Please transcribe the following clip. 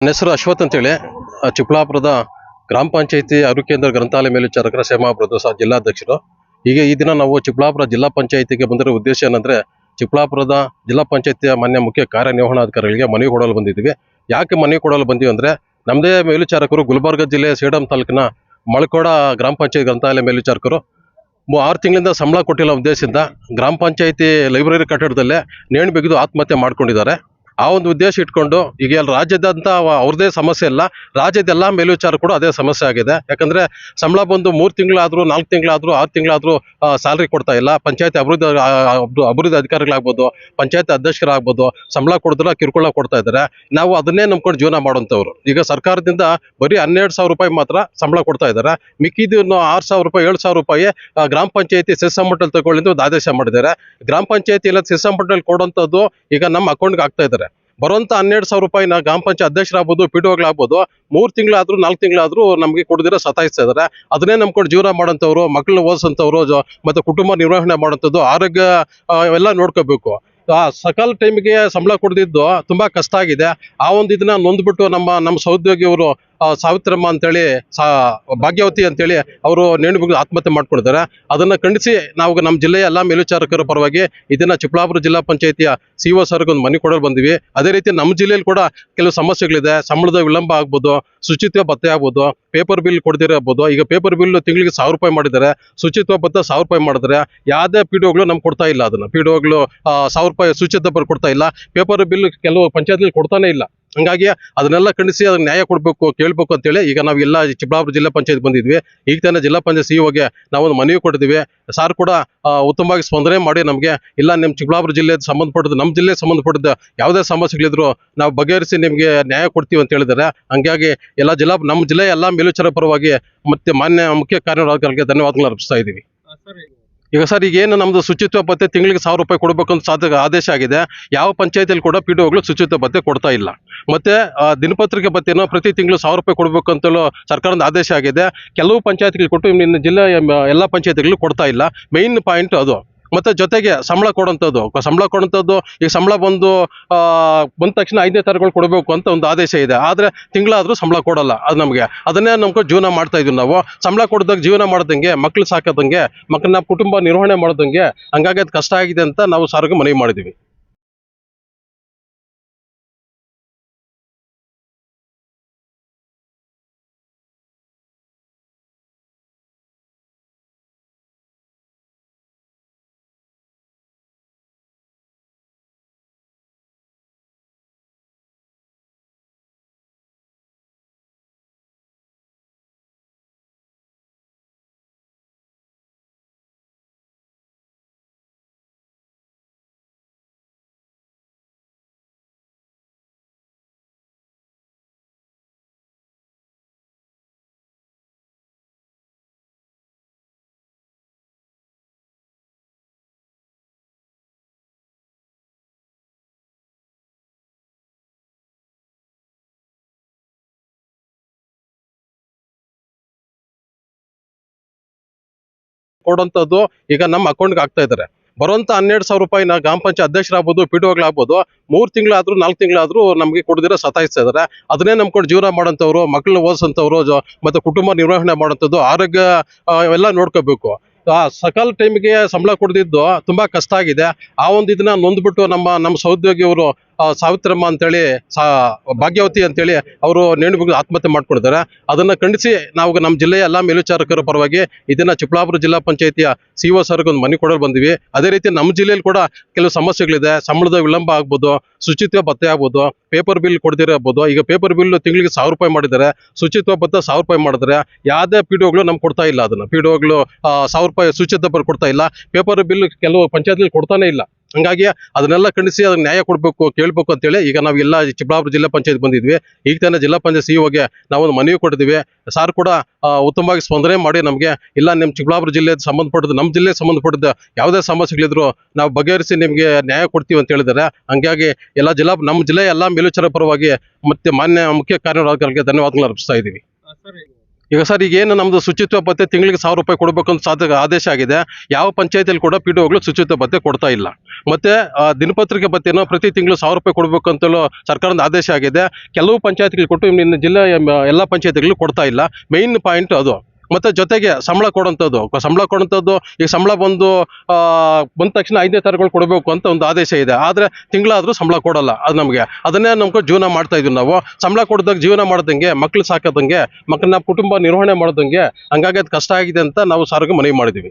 ನನ್ನ ಹೆಸರು ಅಶ್ವಥ್ ಅಂತೇಳಿ. ಚಿಕ್ಕಬಳ್ಳಾಪುರದ ಗ್ರಾಮ ಪಂಚಾಯತಿ ಅರುಕೇಂದ್ರ ಗ್ರಂಥಾಲಯ ಮೇಲ್ವಿಚಾರಕರ ಸೇಮಾ ಸಹ ಜಿಲ್ಲಾಧ್ಯಕ್ಷರು. ಈಗ ಈ ದಿನ ನಾವು ಚಿಕ್ಕಬಳ್ಳಾಪುರ ಜಿಲ್ಲಾ ಪಂಚಾಯತಿಗೆ ಬಂದಿರೋ ಉದ್ದೇಶ ಏನಂದ್ರೆ ಚಿಕ್ಕಬಳ್ಳಾಪುರದ ಜಿಲ್ಲಾ ಪಂಚಾಯತಿಯ ಮಾನ್ಯ ಮುಖ್ಯ ಕಾರ್ಯನಿರ್ವಹಣಾಧಿಕಾರಿಗಳಿಗೆ ಮನವಿ ಕೊಡಲು ಬಂದಿದ್ದೀವಿ. ಯಾಕೆ ಮನವಿ ಕೊಡಲು ಬಂದೀವಿ ಅಂದ್ರೆ ನಮ್ಮದೇ ಮೇಲ್ವಿಚಾರಕರು ಗುಲ್ಬರ್ಗ ಜಿಲ್ಲೆಯ ಸೇಡಂ ತಾಲೂಕಿನ ಮಳಕೋಡ ಗ್ರಾಮ ಪಂಚಾಯತ್ ಗ್ರಂಥಾಲಯ ಮೇಲ್ವಿಚಾರಕರು. ಆರು ತಿಂಗಳಿಂದ ಸಂಬಳ ಕೊಟ್ಟಿಲ್ಲ ಉದ್ದೇಶದಿಂದ ಗ್ರಾಮ ಪಂಚಾಯತಿ ಲೈಬ್ರರಿ ಕಟ್ಟಡದಲ್ಲೇ ನೇಣು ಬಿಗಿದು ಆತ್ಮಹತ್ಯೆ ಮಾಡ್ಕೊಂಡಿದ್ದಾರೆ. ಆ ಒಂದು ಉದ್ದೇಶ ಇಟ್ಕೊಂಡು ಈಗ ಎಲ್ಲ ರಾಜ್ಯದಂತ ಅವ್ರದೇ ಸಮಸ್ಯೆ ಇಲ್ಲ. ರಾಜ್ಯದ ಎಲ್ಲ ಮೇಲ್ವಿಚಾರ ಕೂಡ ಅದೇ ಸಮಸ್ಯೆ ಆಗಿದೆ. ಯಾಕಂದ್ರೆ ಸಂಬಳ ಬಂದು ಮೂರು ತಿಂಗಳಾದ್ರೂ, ನಾಲ್ಕು ತಿಂಗಳಾದ್ರೂ, ಆರು ತಿಂಗಳಾದ್ರೂ ಸ್ಯಾಲ್ರಿ ಕೊಡ್ತಾ ಇಲ್ಲ. ಪಂಚಾಯತ್ ಅಭಿವೃದ್ಧಿ ಅಭಿವೃದ್ಧಿ ಅಧಿಕಾರಿಗಳಾಗ್ಬೋದು, ಪಂಚಾಯತ್ ಅಧ್ಯಕ್ಷರಾಗ್ಬೋದು, ಸಂಬಳ ಕೊಡಿದ್ರೆ ಕಿರುಕುಳ ಕೊಡ್ತಾ ಇದ್ದಾರೆ ನಾವು ಅದನ್ನೇ ನಂಬ್ಕೊಂಡು ಜೀವನ ಮಾಡುವಂಥವ್ರು. ಈಗ ಸರ್ಕಾರದಿಂದ ಬರೀ ಹನ್ನೆರಡು ಸಾವಿರ ರೂಪಾಯಿ ಮಾತ್ರ ಸಂಬಳ ಕೊಡ್ತಾ ಇದ್ದಾರೆ ಮಿಕ್ಕಿದ್ದು ಆರು ಸಾವಿರ ರೂಪಾಯಿ, ಏಳು ಸಾವಿರ ರೂಪಾಯಿ ಗ್ರಾಮ ಪಂಚಾಯತಿ ಸಿಸ್ ಮಟ್ಟಲ್ಲಿ ತಗೊಳ್ಳಿ ಒಂದು ಆದೇಶ ಮಾಡಿದ್ದಾರೆ. ಗ್ರಾಮ ಪಂಚಾಯತಿ ಇಲ್ಲ ಸೆಸ್ ಮಟ್ಟಲ್ಲಿ ಕೊಡುವಂಥದ್ದು ಈಗ ನಮ್ಮ ಅಕೌಂಟ್ಗೆ ಆಗ್ತಾ ಇದ್ದಾರೆ ಬರುವಂತ ಹನ್ನೆರಡು ಸಾವಿರ ರೂಪಾಯಿನ ಗ್ರಾಮ ಪಂಚಾಯತ್ ಅಧ್ಯಕ್ಷರಾಗ್ಬೋದು ಪಿ ಡಿ ಆಗ್ಬೋದು ಮೂರು ತಿಂಗಳಾದ್ರೂ, ನಾಲ್ಕು ತಿಂಗಳಾದ್ರೂ ನಮಗೆ ಕೊಡದಿರೋ ಸತಾಯಿಸ್ತಾ ಇದ್ದಾರೆ ಅದನ್ನೇ ನಂಬ್ಕೊಂಡು ಜೀವನ ಮಾಡೋಂಥವ್ರು ಮಕ್ಕಳನ್ನ ಓದಿಸೋಂಥವ್ರು ಮತ್ತೆ ಕುಟುಂಬ ನಿರ್ವಹಣೆ ಮಾಡೋಂಥದ್ದು ಆರೋಗ್ಯ ಎಲ್ಲ ನೋಡ್ಕೋಬೇಕು. ಆ, ಸಕಾಲ ಟೈಮಿಗೆ ಸಂಬಳ ಕೊಡದಿದ್ದು ತುಂಬಾ ಕಷ್ಟ ಆಗಿದೆ. ಆ ಒಂದು ಇದನ್ನ ನೊಂದ್ಬಿಟ್ಟು ನಮ್ಮ ನಮ್ಮ ಸಹೋದ್ಯೋಗಿಯವರು ಸಾವಿತ್ರಮ್ಮ ಅಂತೇಳಿ, ಸಾ, ಭಾಗ್ಯವತಿ ಅಂತೇಳಿ ಅವರು ನೇಣು ಆತ್ಮಹತ್ಯೆ ಮಾಡ್ಕೊಂಡಿದ್ದಾರೆ. ಅದನ್ನ ಖಂಡಿಸಿ ನಾವು ನಮ್ಮ ಜಿಲ್ಲೆಯ ಎಲ್ಲ ಮೇಲ್ವಿಚಾರಕರ ಪರವಾಗಿ ಇದನ್ನ ಚಿಕ್ಕಬಳ್ಳಾಪುರ ಜಿಲ್ಲಾ ಪಂಚಾಯತಿಯ ಸಿ ಒ ಸರ್ಗೆ ಒಂದು ಮನೆ ಕೊಡಲು ಬಂದಿವಿ. ಅದೇ ರೀತಿ ನಮ್ಮ ಜಿಲ್ಲೆಯಲ್ಲಿ ಕೂಡ ಕೆಲವು ಸಮಸ್ಯೆಗಳಿದೆ. ಸಂಬಳದ ವಿಳಂಬ ಆಗ್ಬೋದು ಶುಚಿತ್ವ ಭತ್ತೆ ಆಗ್ಬೋದು ಪೇಪರ್ ಬಿಲ್ ಕೊಡದಿರಬಹುದು ಈಗ ಪೇಪರ್ ಬಿಲ್ ತಿಂಗಳಿಗೆ ಸಾವಿರ ರೂಪಾಯಿ ಮಾಡಿದ್ದಾರೆ. ಶುಚಿತ್ವ ಭತ್ತ ಸಾವಿರ ರೂಪಾಯಿ ಮಾಡಿದ್ರೆ ಯಾವುದೇ ಪಿ ಡಿ ನಮ್ಗೆ ಕೊಡ್ತಾ ಇಲ್ಲ ಅದನ್ನ. ಪಿ ಡಿ ಸಾವಿರ ರೂಪಾಯಿ ಶುಚಿತ್ವ ಬರ್ ಕೊಡ್ತಾ ಇಲ್ಲ. ಪೇಪರ್ ಬಿಲ್ ಕೆಲವು ಪಂಚಾಯತ್ಗಳು ಕೊಡ್ತಾನೆ ಇಲ್ಲ. ಹಂಗಾಗಿ ಅದನ್ನೆಲ್ಲ ಖಂಡಿಸಿ ಅದನ್ನ ನ್ಯಾಯ ಕೊಡಬೇಕು, ಕೇಳಬೇಕು ಅಂತೇಳಿ ಈಗ ನಾವು ಎಲ್ಲ ಚಿಕ್ಕಬಳ್ಳಾಪುರ ಜಿಲ್ಲಾ ಪಂಚಾಯತ್ ಬಂದಿದ್ವಿ. ಈಗ ತಾನೇ ಜಿಲ್ಲಾ ಪಂಚಾಯತ್ ಸಿಇಒಗೆ ನಾವೊಂದು ಮನವಿ ಕೊಟ್ಟಿದ್ವಿ ಸಾರ್ ಕೂಡ ಉತ್ತಮವಾಗಿ ಸ್ಪಂದನೆ ಮಾಡಿ ನಮಗೆ ಇಲ್ಲ ನಿಮ್ಮ ಚಿಕ್ಕಬಳ್ಳಾಪುರ ಜಿಲ್ಲೆ ಸಂಬಂಧಪಟ್ಟದ್ದು ನಮ್ಮ ಜಿಲ್ಲೆಗೆ ಸಂಬಂಧಪಟ್ಟಿದ್ದ ಯಾವುದೇ ಸಮಸ್ಯೆಗಳಿದ್ರು ನಾವು ಬಗೆಹರಿಸಿ ನಿಮಗೆ ನ್ಯಾಯ ಕೊಡ್ತೀವಿ ಅಂತ ಹೇಳಿದ್ದಾರೆ. ಹಂಗಾಗಿ ಎಲ್ಲ ಜಿಲ್ಲಾ ನಮ್ಮ ಜಿಲ್ಲೆಯ ಎಲ್ಲ ಮೇಲ್ವಿಚಾರ ಪರವಾಗಿ ಮತ್ತೆ ಮಾನ್ಯ ಮುಖ್ಯ ಕಾರ್ಯನಿರ್ವಾಹಕರಿಗೆ ಧನ್ಯವಾದಗಳು ಅರ್ಪಿಸ್ತಾ ಇದ್ದೀವಿ. ಈಗ ಸರ್ ಈಗ ಏನು ನಮ್ದು ಶುಚಿತ್ವ ಭತ್ತೆ ತಿಂಗಳಿಗೆ ಸಾವಿರ ರೂಪಾಯಿ ಕೊಡಬೇಕು ಅಂತ ಆದೇಶ ಆಗಿದೆ. ಯಾವ ಪಂಚಾಯತಿಯಲ್ಲಿ ಕೂಡ ಪಿ ಡಿ ಶುಚಿತ್ವ ಭತ್ತೆ ಕೊಡ್ತಾ ಇಲ್ಲ. ಮತ್ತೆ ಆ, ದಿನಪತ್ರಿಕೆ ಭತ್ತೆನೋ ಪ್ರತಿ ತಿಂಗಳು ಸಾವಿರ ರೂಪಾಯಿ ಕೊಡಬೇಕು ಅಂತಲೂ ಸರ್ಕಾರದ ಆದೇಶ ಆಗಿದೆ. ಕೆಲವು ಪಂಚಾಯತ್ಗಳು ಕೊಟ್ಟು ಇನ್ನು ಜಿಲ್ಲೆ ಎಲ್ಲ ಪಂಚಾಯತಿಗಳು ಕೊಡ್ತಾ ಇಲ್ಲ. ಮೈನ್ ಪಾಯಿಂಟ್ ಅದು. ಮತ್ತೆ ಜೊತೆಗೆ ಸಂಬಳ ಕೊಡೋಂಥದ್ದು. ಸಂಬಳ ಕೊಡೋಂಥದ್ದು, ಈಗ ಸಂಬಳ ಬಂದು ಬಂದ ತಕ್ಷಣ ಐದನೇ ತಾರೀಕು ಕೊಡಬೇಕು ಅಂತ ಒಂದು ಆದೇಶ ಇದೆ. ಆದರೆ ತಿಂಗಳಾದರೂ ಸಂಬಳ ಕೊಡಲ್ಲ ಅದು ನಮಗೆ. ಅದನ್ನೇ ನಮ್ಕೊಂಡು ಜೀವನ ಮಾಡ್ತಾ ಇದೀವಿ ನಾವು. ಸಂಬಳ ಕೊಡ್ದಾಗ ಜೀವನ ಮಾಡ್ದಂಗೆ, ಮಕ್ಳು ಸಾಕೋದಂಗೆ ಮಕ್ಕಳನ್ನ ಕುಟುಂಬ ನಿರ್ವಹಣೆ ಮಾಡೋದಂಗೆ, ಹಂಗಾಗಿ ಅದು ಕಷ್ಟ ಆಗಿದೆ ಅಂತ ನಾವು ಸಾರಿಗೆ ಮನವಿ ಮಾಡಿದ್ದೀವಿ. ಕೊಡುವಂಥದ್ದು ಈಗ ನಮ್ಮ ಅಕೌಂಟ್ಗೆ ಆಗ್ತಾ ಇದ್ದಾರೆ ಬರುವಂತ ಹನ್ನೆರಡು ಸಾವಿರ ರೂಪಾಯಿನ ಗ್ರಾಮ ಪಂಚಾಯತ್ ಅಧ್ಯಕ್ಷರಾಗ್ಬೋದು, ಪಿ ಡಿ ಆಗ್ಬೋದು ಮೂರು ತಿಂಗಳಾದ್ರೂ, ನಾಲ್ಕು ತಿಂಗಳಾದ್ರೂ ನಮಗೆ ಕೊಡದಿರೋ ಸತಾಯಿಸ್ತಾ ಇದ್ದಾರೆ ಅದನ್ನೇ ನಂಬ್ಕೊಂಡು ಜೀವನ ಮಾಡೋಂಥವ್ರು ಮಕ್ಕಳನ್ನ ಓದಿಸೋಂಥವ್ರು ಮತ್ತೆ ಕುಟುಂಬ ನಿರ್ವಹಣೆ ಮಾಡೋಂಥದ್ದು, ಆರೋಗ್ಯ ಎಲ್ಲ ನೋಡ್ಕೋಬೇಕು. ಆ, ಸಕಾಲ ಟೈಮಿಗೆ ಸಂಬಳ ಕೊಡದಿದ್ದು ತುಂಬಾ ಕಷ್ಟ ಆಗಿದೆ. ಆ ಒಂದು ಇದನ್ನ ನೊಂದ್ಬಿಟ್ಟು ನಮ್ಮ ನಮ್ಮ ಸಹೋದ್ಯೋಗಿಯವರು ಸಾವಿತ್ರಮ್ಮ ಅಂತೇಳಿ, ಸಾ, ಭಾಗ್ಯವತಿ ಅಂತೇಳಿ ಅವರು ನೇಣು ಬಿಗಿದು ಆತ್ಮಹತ್ಯೆ ಮಾಡ್ಕೊಂಡಿದ್ದಾರೆ ಅದನ್ನ ಖಂಡಿಸಿ ನಾವು ನಮ್ಮ ಜಿಲ್ಲೆಯ ಎಲ್ಲ ಮೇಲ್ವಿಚಾರಕರ ಪರವಾಗಿ ಇದನ್ನ ಚಿಕ್ಕಬಳ್ಳಾಪುರ ಜಿಲ್ಲಾ ಪಂಚಾಯತಿಯ ಸಿ ಒ ಸರ್ಗೆ ಒಂದು ಮನೆ ಕೊಡಲು ಬಂದಿವಿ. ಅದೇ ರೀತಿ ನಮ್ಮ ಜಿಲ್ಲೆಯಲ್ಲಿ ಕೂಡ ಕೆಲವು ಸಮಸ್ಯೆಗಳಿದೆ. ಸಂಬಳದ ವಿಳಂಬ ಆಗ್ಬೋದು ಶುಚಿತ್ವ ಭತ್ತೆ ಆಗ್ಬೋದು, ಪೇಪರ್ ಬಿಲ್ ಕೊಡದಿರಬಹುದು ಈಗ ಪೇಪರ್ ಬಿಲ್ ತಿಂಗಳಿಗೆ ಸಾವಿರ ರೂಪಾಯಿ ಮಾಡಿದ್ದಾರೆ. ಶುಚಿತ್ವ ಭತ್ತ ಸಾವಿರ ರೂಪಾಯಿ ಮಾಡಿದ್ರೆ ಯಾವುದೇ ಪಿ ಡಿ ನಮ್ಗೆ ಕೊಡ್ತಾ ಇಲ್ಲ ಅದನ್ನ. ಪಿ ಡಿ ಸಾವಿರ ರೂಪಾಯಿ ಶುಚಿತ್ವ ಕೊಡ್ತಾ ಇಲ್ಲ. ಪೇಪರ್ ಬಿಲ್ ಕೆಲವು ಪಂಚಾಯತ್ಗಳು ಕೊಡ್ತಾನೆ ಇಲ್ಲ. ಹಂಗಾಗಿ ಅದನ್ನೆಲ್ಲ ಖಂಡಿಸಿ ಅದನ್ನ ನ್ಯಾಯ ಕೊಡಬೇಕು, ಕೇಳಬೇಕು ಅಂತೇಳಿ ಈಗ ನಾವು ಎಲ್ಲ ಚಿಕ್ಕಬಳ್ಳಾಪುರ ಜಿಲ್ಲಾ ಪಂಚಾಯತ್ ಬಂದಿದ್ವಿ. ಈಗ ತಾನೇ ಜಿಲ್ಲಾ ಪಂಚಾಯತ್ ಸಿಇಒಗೆ ನಾವೊಂದು ಮನವಿ ಕೊಟ್ಟಿದ್ವಿ ಸಾರ್ ಕೂಡ ಉತ್ತಮವಾಗಿ ಸ್ಪಂದನೆ ಮಾಡಿ ನಮಗೆ ಇಲ್ಲ ನಿಮ್ಮ ಚಿಕ್ಕಬಳ್ಳಾಪುರ ಜಿಲ್ಲೆ ಸಂಬಂಧಪಟ್ಟದ್ದು ನಮ್ಮ ಜಿಲ್ಲೆಗೆ ಸಂಬಂಧಪಟ್ಟಿದ್ದ ಯಾವುದೇ ಸಮಸ್ಯೆಗಳಿದ್ರು ನಾವು ಬಗೆಹರಿಸಿ ನಿಮಗೆ ನ್ಯಾಯ ಕೊಡ್ತೀವಿ ಅಂತ ಹೇಳಿದ್ದಾರೆ. ಹಂಗಾಗಿ ಎಲ್ಲ ಜಿಲ್ಲಾ, ನಮ್ಮ ಜಿಲ್ಲೆಯ ಎಲ್ಲ ಮೇಲ್ವಿಚಾರ ಪರವಾಗಿ ಮತ್ತೆ ಮಾನ್ಯ ಮುಖ್ಯ ಕಾರ್ಯನಿರ್ವಾಹಕರಿಗೆ ಧನ್ಯವಾದಗಳು ಅರ್ಪಿಸ್ತಾ ಇದ್ದೀವಿ. ಈಗ ಸರ್ ಈಗ ಏನು ನಮ್ದು ಶುಚಿತ್ವ ಭತ್ತೆ ತಿಂಗಳಿಗೆ ಸಾವಿರ ರೂಪಾಯಿ ಕೊಡಬೇಕು ಅಂತ ಸಾಧ ಆದೇಶ ಆಗಿದೆ. ಯಾವ ಪಂಚಾಯತಿಯಲ್ಲಿ ಕೂಡ ಪಿ ಡಿ ಒಗಳು ಶುಚಿತ್ವ ಭತ್ತೆ ಕೊಡ್ತಾ ಇಲ್ಲ. ಮತ್ತೆ ದಿನಪತ್ರಿಕೆ ಭತ್ತೆಯನ್ನು ಪ್ರತಿ ತಿಂಗಳು ಸಾವಿರ ರೂಪಾಯಿ ಕೊಡಬೇಕು ಅಂತಲೂ ಸರ್ಕಾರದ ಆದೇಶ ಆಗಿದೆ. ಕೆಲವು ಪಂಚಾಯತ್ಗಳು ಕೊಟ್ಟು ಇನ್ನು ಜಿಲ್ಲೆ ಎಲ್ಲ ಪಂಚಾಯತಿಗಳು ಕೊಡ್ತಾ ಇಲ್ಲ. ಮೇಯ್ನ್ ಪಾಯಿಂಟ್ ಅದು. ಮತ್ತೆ ಜೊತೆಗೆ ಸಂಬಳ ಕೊಡೋಂಥದ್ದು ಸಂಬಳ ಕೊಡೋಂಥದ್ದು ಈಗ ಸಂಬಳ ಬಂದು ಬಂದ ತಕ್ಷಣ ಐದನೇ ತಾರೀಕು ಕೊಡಬೇಕು ಅಂತ ಒಂದು ಆದೇಶ ಇದೆ. ಆದರೆ ತಿಂಗಳಾದರೂ ಸಂಬಳ ಕೊಡಲ್ಲ ಅದು ನಮಗೆ. ಅದನ್ನೇ ನಮ್ಗೆ ಜೀವನ ಮಾಡ್ತಾ ಇದ್ವಿ ನಾವು. ಸಂಬಳ ಕೊಡ್ದಾಗ ಜೀವನ ಮಾಡ್ದಂಗೆ, ಮಕ್ಳು ಸಾಕೋದಂಗೆ, ಮಕ್ಕಳನ್ನ ಕುಟುಂಬ ನಿರ್ವಹಣೆ ಮಾಡೋದಂಗೆ, ಹಂಗಾಗಿ ಅದು ಕಷ್ಟ ಆಗಿದೆ ಅಂತ ನಾವು ಸಾರಿಗೆ ಮನವಿ ಮಾಡಿದ್ದೀವಿ.